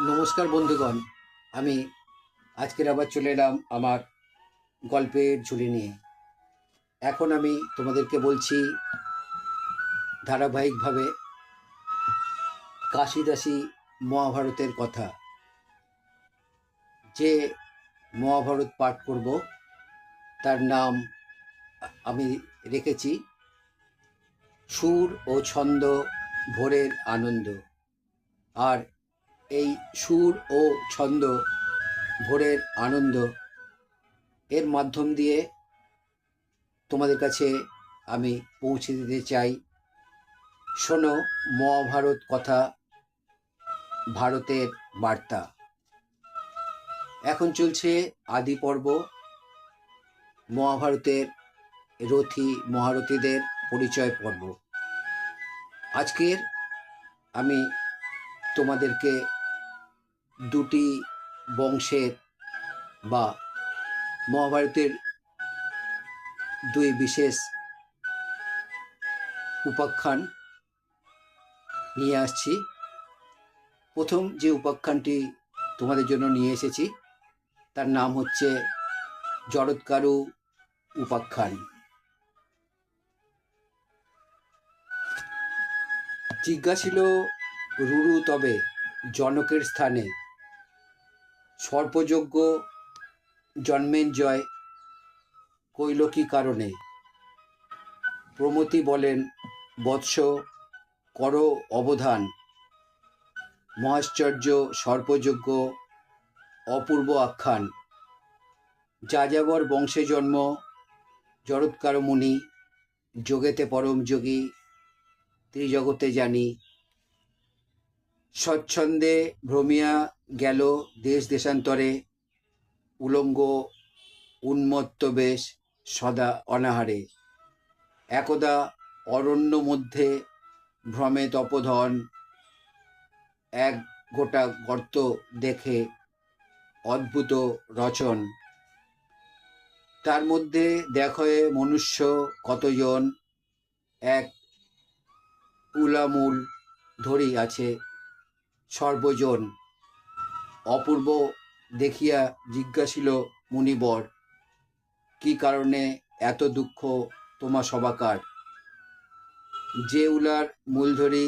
নমস্কার বন্ধুগণ, আমি আজকের আবার চলে এলাম আমার গল্পের ঝুলি নিয়ে। এখন আমি তোমাদেরকে বলছি ধারাবাহিকভাবে কাশিদাসী মহাভারতের কথা। যে মহাভারত পাঠ করব, তার নাম আমি রেখেছি, সুর ও ছন্দ ভোরের আনন্দ। আর এই সুর ও ছন্দ ভোরের আনন্দ। এর মাধ্যম দিয়ে তোমাদের কাছে আমি পৌঁছে দিতে চাই। শোনো মহাভারত কথা, ভারতের বার্তা। এখন চলছে আদি পর্ব। মহাভারতের রথী মহারথীদের পরিচয় পর্ব। আজকের আমি তোমাদেরকে দুটি বংশের বা মহাভারতের দুই বিশেষ উপাখ্যান নিয়ে আসছি। প্রথম যে উপাখ্যানটি তোমাদের জন্য নিয়ে এসেছি, তার নাম হচ্ছে জরৎকারু উপাখ্যান। জিজ্ঞাসিল রুরু তবে জনকের স্থানে। সর্পযোগ্য জন্মেঞ্জয় কইল কি কারণে। প্রমতি বলেন, বৎস, কর অবধান। মহাশ্চর্য সর্পযোগ্য অপূর্ব আখ্যান। যাযাবর বংশে জন্ম জরৎকার মুনি যোগেতে পরম যোগী, ত্রিজগতে জানি। স্বচ্ছন্দে ভ্রমিয়া গেল দেশ দেশান্তরে। উলঙ্গ উন্মত্ত বেশ সদা অনাহারে। একদা অরণ্য মধ্যে ভ্রমে তপধন। এক গোটা গর্ত দেখে অদ্ভুত রচন। তার মধ্যে দেখে মনুষ্য কতজন? এক উলামূল ধরি আছে। সর্বজন। অপূর্ব দেখিয়া জিজ্ঞাসিল, মুনিবর, কি কারণে এত দুঃখ তোমা সবাকার যে উলার মূলধরি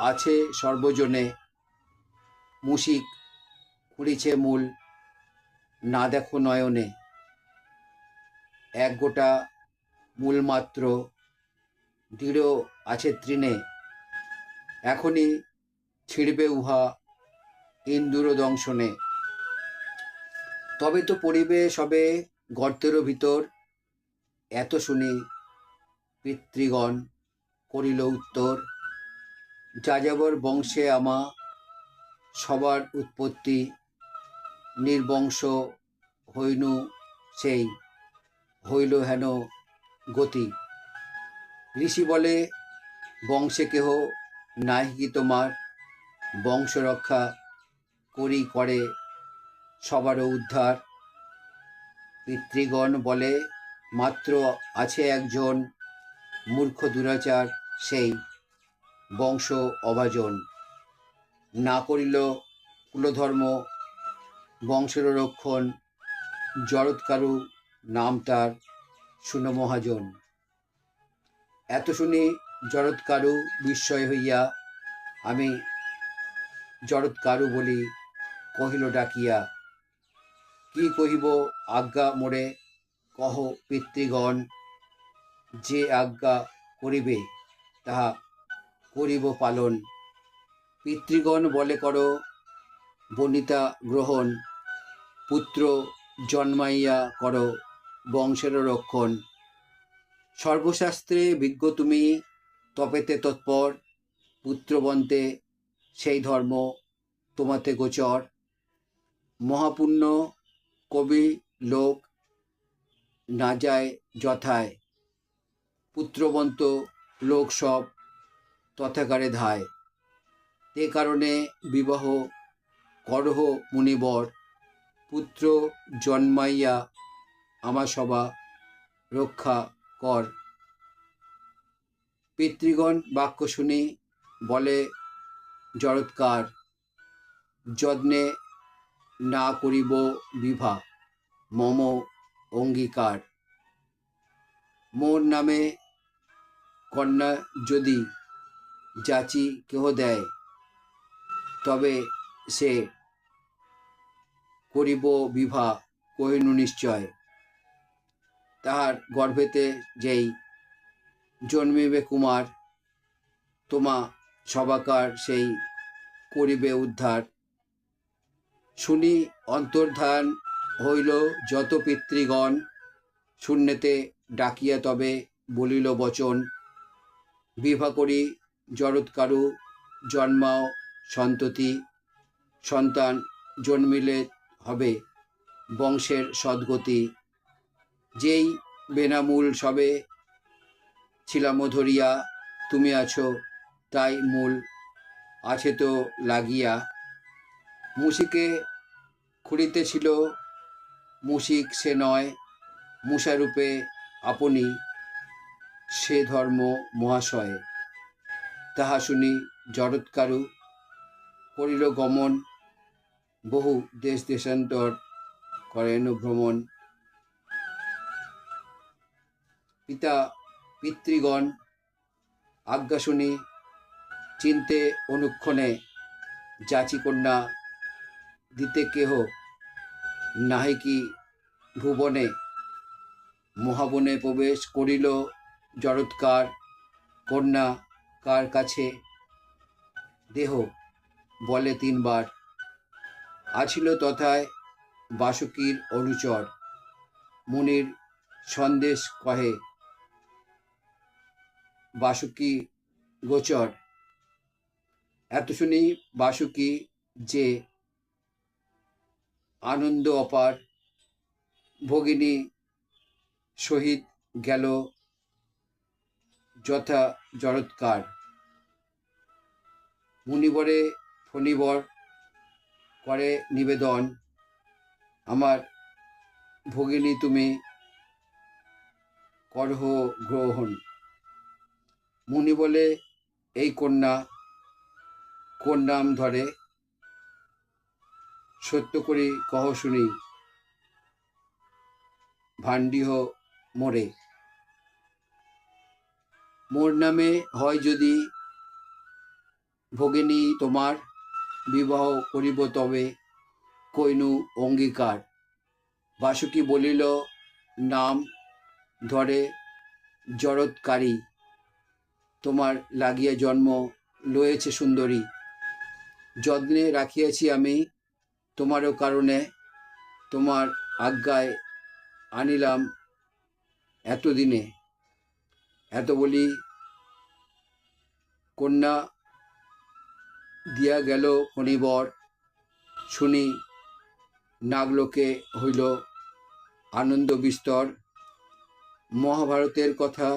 আছে সর্বজনে, মুশিক খুঁড়িছে মূল, না দেখো নয়নে। এক গোটা মূল মাত্র দৃঢ় আছে তৃণে। এখনই ছিঁড়বে উহা ইন্দুর দংশনে তবে তো পড়িবে সবে গর্তেরও ভিতর। এত শুনি পিতৃগণ করিল উত্তর, যাযাবর বংশে আমা সবার উৎপত্তি নির্বংশ হইনু সেই, হইল হেন গতি। ঋষি বলে, বংশে কেহ কি তোমার? বংশ রক্ষা করি করে সবারও উদ্ধার। পিতৃগণ বলে, মাত্র আছে একজন মূর্খ দুরাচার, সেই বংশ অভাজন। না করিল কুলধর্ম বংশের রক্ষণ জরৎকারু নাম তার শুনো মহাজন এত শুনি জরৎকারু বিস্ময় হইয়া আমি জরৎকারু বলি কহিল ডাকিয়া, কি কহিব আজ্ঞা মোরে? কহ পিতৃগণ, যে আজ্ঞা করিবে তাহা করিব পালন। পিতৃগণ বলে করো, বনিতা গ্রহণ, পুত্র জন্মাইয়া করো বংশের রক্ষণ। সর্বশাস্ত্রে বিজ্ঞ তুমি, তপেতে তৎপর, পুত্রবন্তে সেই ধর্ম তোমাতে গোচর। মহাপুণ্য কবি লোক না যায় যথায়। পুত্রবন্ত লোক সব তথাকারে ধায়। তে কারণে বিবাহ করহ মুনিবর, পুত্র জন্মাইয়া আমার সভা রক্ষা কর। পিতৃগণ বাক্য শুনি বলে জরৎকার যত্নে না করিব বিভা, মম অঙ্গীকার। মোর নামে কন্যা যদি যাচি কেহ দেয়, তবে সে করিব বিভা, কহিনু নিশ্চয়। তাহার গর্ভেতে যেই জন্মিবে কুমার, তোমা সবাকার সেই করিবে উদ্ধার। শুনি অন্তর্ধান হইল যত পিতৃগণ, শূন্যতে ডাকিয়া তবে বলিল, বচন, বিভা করি জরৎকারু জন্মাও সন্ততি, সন্তান জন্মিলে হবে বংশের সদ্গতি। যেই বেনামূল সবে ছিলাম ধরিয়া তুমি আছো তাই মূল আছে তো লাগিয়া। মুশিকে খুঁড়িতেছিল মুশিক সে নয় মূষারূপে আপনি সে ধর্ম মহাশয়ে। তাহা শুনি জরৎকারু করিল গমন, বহু দেশ দেশান্তর করেন ভ্রমণ। পিতা, পিতৃগণ, আজ্ঞা শুনি চিনতে অনুক্ষণে যাচি কন্যা দিতে কেহ নাহি কি ভুবনে? মহাবনে প্রবেশ করিল জরৎকার কন্যা কার কাছে? দেহ বলে তিনবার। আছিল তথায় বাসুকীর অনুচর। মুনির সন্দেশ কহে, বাসুকি গোচর। এত শুনি বাসুকি যে আনন্দ অপার ভগিনী শহীদ গেল যথা জরৎকার মুনিবরে ফণিবর করে নিবেদন, আমার ভগিনী তুমি করহ গ্রহণ। মুনি বলে এই কন্যা কোন নাম ধরে? সত্য করি কহ শুনি। ভান্ডিহ মোরে। মোর নামে হয় যদি ভগিনী তোমার বিবাহ করিব তবে কইনু অঙ্গীকার। বাসুকি বলিল, নাম ধরে জরৎকারী তোমার লাগিয়া জন্ম লয়েছে সুন্দরী। যত্নে রাখিয়াছি আমি তোমারও কারণে তোমার আজ্ঞায় আনিলাম এতদিনে। এত বলি কন্যা দিয়া গেল ফণিবর। শুনি নাগলোকে হইল আনন্দ বিস্তর। মহাভারতের কথা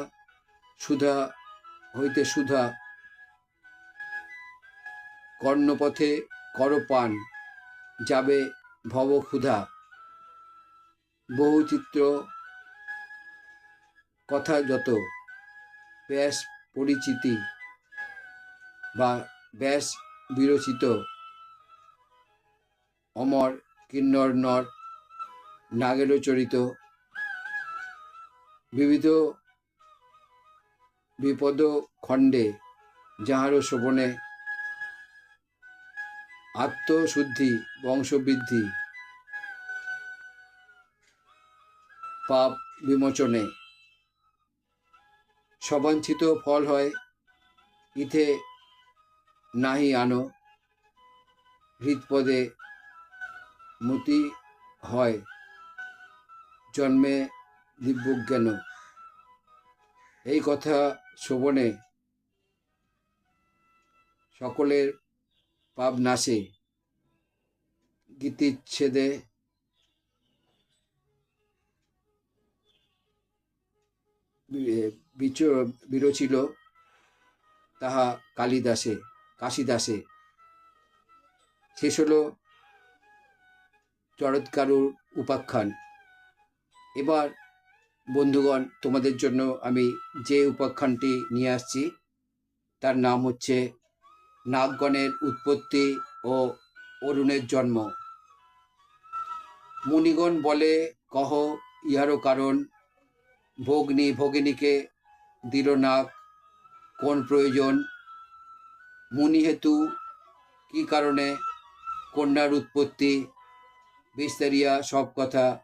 সুধা হইতে সুধা কর্ণপথে করপান যাবে ভব ক্ষুধা বহুচিত্র কথা যত, ব্যাস পরিচিতি বা ব্যাস বিরচিত। অমর কিন্নর নর নাগেরও চরিত। বিবিধ বিপদ খণ্ডে যাহারও শোভনে আত্মশুদ্ধি, বংশবৃদ্ধি। পাপ বিমোচনে। সবাঞ্ছিত ফল হয়, ইথে নাহি আনো, হৃৎপদে মতি হয়, জন্মে দিব্যজ্ঞান। এই কথা শোভনে সকলের পাপ নাশে। গীতিচ্ছেদে বিরচিল তাহা কালিদাসে, কাশিদাসে। শেষ হল চরৎকারুর উপাখ্যান। এবার, বন্ধুগণ, তোমাদের জন্য আমি যে উপাখ্যানটি নিয়ে আসছি, তার নাম হচ্ছে নাগগণের উৎপত্তি ও অরুণের জন্ম। মুনিগণ বলে, কহ, ইহারও কারণ। ভগ্নী ভগিনীকে দিল নাক। কোন প্রয়োজন? মুনি হেতু, কি কারণে? কন্যার উৎপত্তি। বিস্তারিয়া সব কথা।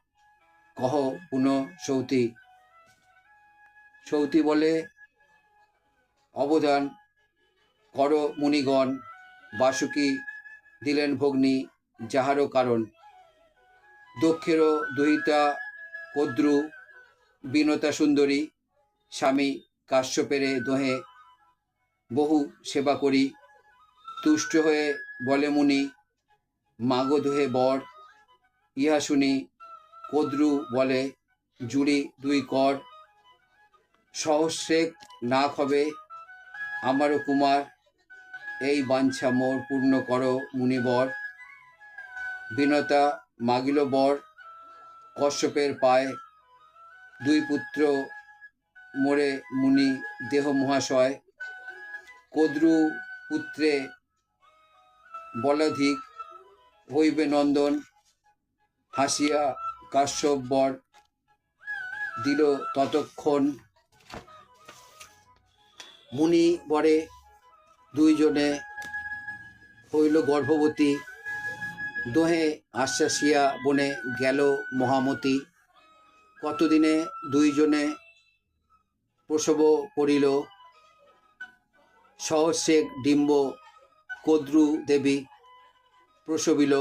কহ, পুনঃ সৌতি। সৌতি বলে, অবদান কর মুনিগণ, বাসুকি দিলেন ভগ্নী, যাহারও কারণ। দক্ষেরও দুহিতা কদ্রু, বিনতা সুন্দরী, স্বামী কাশ্যপেরে দোহে বহু সেবা করি। তুষ্ট হয়ে বলে মুনি, মাগো দোহে বর। ইহা শুনি কদ্রু বলে, জুড়ি দুই কর। সহস্রেক নাক হবে আমারও কুমার। এই বাঞ্ছা মোর পূর্ণ করো মুনিবর। বিনতা মাগিল বর কশ্যপের পায় দুই পুত্র মোরে মুনি দেহ মহাশয়। কদ্রু পুত্রে বলাধিক হইবে নন্দন। হাসিয়া কাশ্যপ বর দিল ততক্ষণ। মুনি বরে দুইজনে হইল গর্ভবতী। দোহে আশ্বাসিয়া বনে গেল মহামতি। কতদিনে দুইজনে প্রসব করিল? সহস্রেক ডিম্ব কদ্রু দেবী প্রসবিল।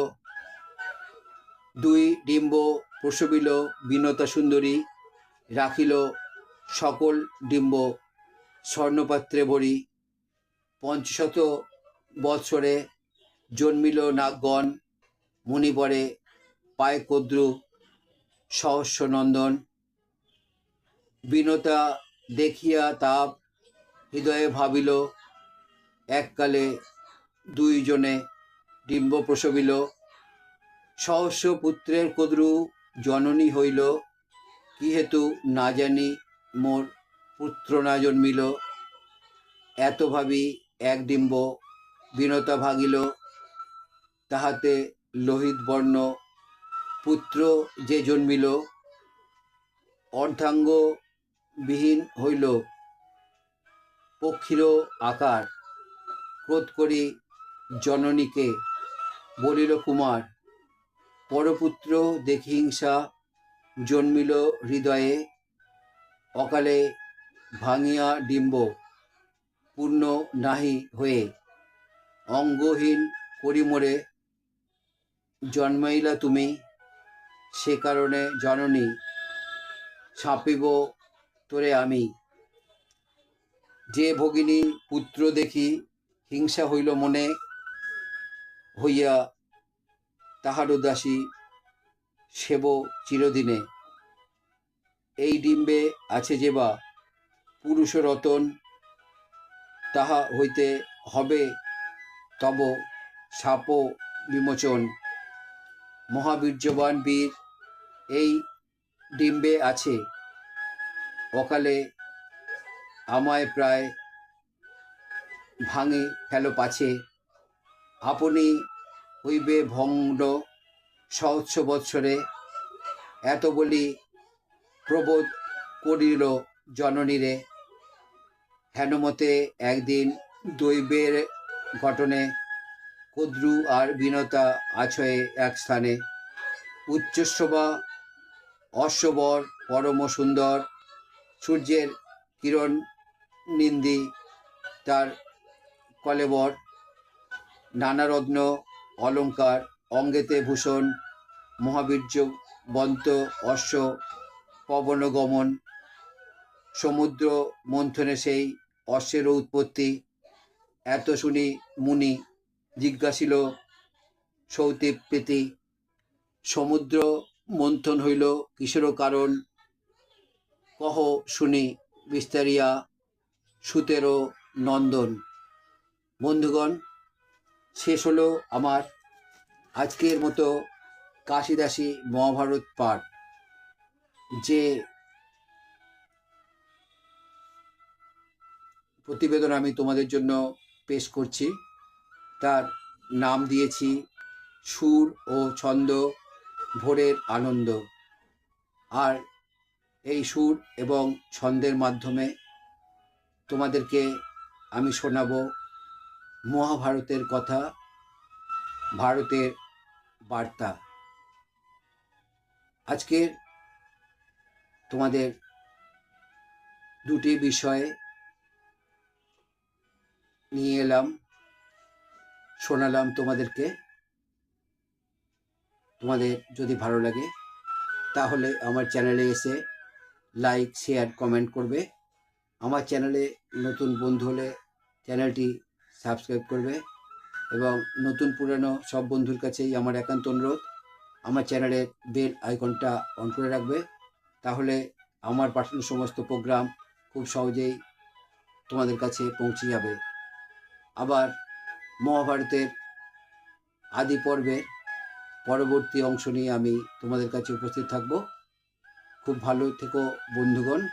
দুই ডিম্ব প্রসবিল বিনতা সুন্দরী রাখিল সকল ডিম্ব স্বর্ণপাত্রে ভরি। পঞ্চশত বৎসরে জন্মিল নাগগণ মুনিবরে পায় কদ্রু সহস্র নন্দন বিনতা দেখিয়া তাপ হৃদয়ে ভাবিল, এককালে দুইজনে ডিম্ব প্রসবিল। সহস্র পুত্রের কদ্রু জননী হইল, কি হেতু না জানি মোর পুত্র না জন্মিল। এত ভাবি এক ডিম্ব বিনতা ভাগিল। তাহাতে লোহিত বর্ণ পুত্র যে জন্মিল অর্ধাঙ্গ বিহীন হইল পক্ষীর আকার। ক্রোধ করি জননীকে, বলিল, কুমার, পরপুত্র দেখি হিংসা জন্মিল হৃদয়ে, অকালে ভাঙিয়া ডিম্ব। পূর্ণ নাহি হয়ে। অঙ্গহীন করি মোরে জন্মাইলা তুমি, সে কারণে জননী, ছাপিব তোরে আমি। যে ভগিনী পুত্র দেখি হিংসা হইল মনে হইয়া তাহার উদাসী সেব চিরদিনে। এই ডিম্বে আছে যে বা পুরুষ রতন তাহা হইতে হবে, তব সাপ বিমোচন। মহাবীর্যবান বীর, এই ডিম্বে আছে। অকালে আমায় প্রায় ভাঙে ফেলো পাছে। আপনি হইবে ভঙ্গ সহস্র বৎসরে। এত বলি প্রবোধ করিল জননীরে। হেনমতে একদিন দৈবের ঘটনে কদ্রু আর বিনতা আছয়ে এক স্থানে। উচ্চস্ববা অশ্ববর, পরম সুন্দর, সূর্যের কিরণ নিন্দি, তার কলেবর, নানারত্ন, অলঙ্কার, অঙ্গেতে ভূষণ, মহাবীর্য, বন্ত, অশ্ব, পবনগমন, সমুদ্র মন্থনে সেই অশ্বেরও উৎপত্তি। এত শুনি মুনি জিজ্ঞাসিল, সৌতিপ প্রীতি, সমুদ্র মন্থন হইল কিসেরও কারণ? কহ শুনি বিস্তারিয়া, সুতেরও নন্দন। বন্ধুগণ, শেষ হলো আমার আজকের মতো কাশিদাসী মহাভারত পাঠ। যে প্রতিবেদন আমি তোমাদের জন্য পেশ করছি। তার নাম দিয়েছি সুর ও ছন্দ ভোরের আনন্দ। আর এই সুর এবং ছন্দের মাধ্যমে তোমাদেরকে আমি শোনাবো মহাভারতের কথা, ভারতের বার্তা। আজকের তোমাদের দুটি বিষয়ে নিয়ে এলাম, শোনালাম তোমাদেরকে। তোমাদের যদি ভালো লাগে, তাহলে আমার চ্যানেলে এসে লাইক, শেয়ার, কমেন্ট করবে। আমার চ্যানেলে নতুন বন্ধু হলে চ্যানেলটি সাবস্ক্রাইব করবে এবং নতুন পুরানো সব বন্ধুর কাছেই আমার একান্ত অনুরোধ, আমার চ্যানেলের বেল আইকনটা অন করে রাখবে। তাহলে আমার পাঠানো সমস্ত প্রোগ্রাম খুব সহজেই তোমাদের কাছে পৌঁছে যাবে। আবার মহাভারতের আদি পর্বের পরবর্তী অংশ নিয়ে আমি তোমাদের কাছে উপস্থিত থাকব। খুব ভালো থেকো বন্ধুগণ।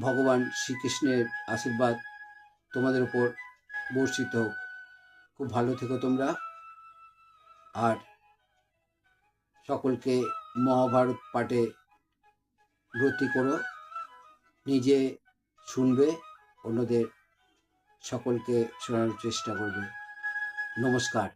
ভগবান শ্রীকৃষ্ণের আশীর্বাদ তোমাদের উপর বর্ষিত হোক। খুব ভালো থেকো তোমরা। আর সকলকে মহাভারত পাঠে ব্রতী করো। নিজে শুনবে, অন্যদের সকলকে শোনানোর চেষ্টা করবে। নমস্কার।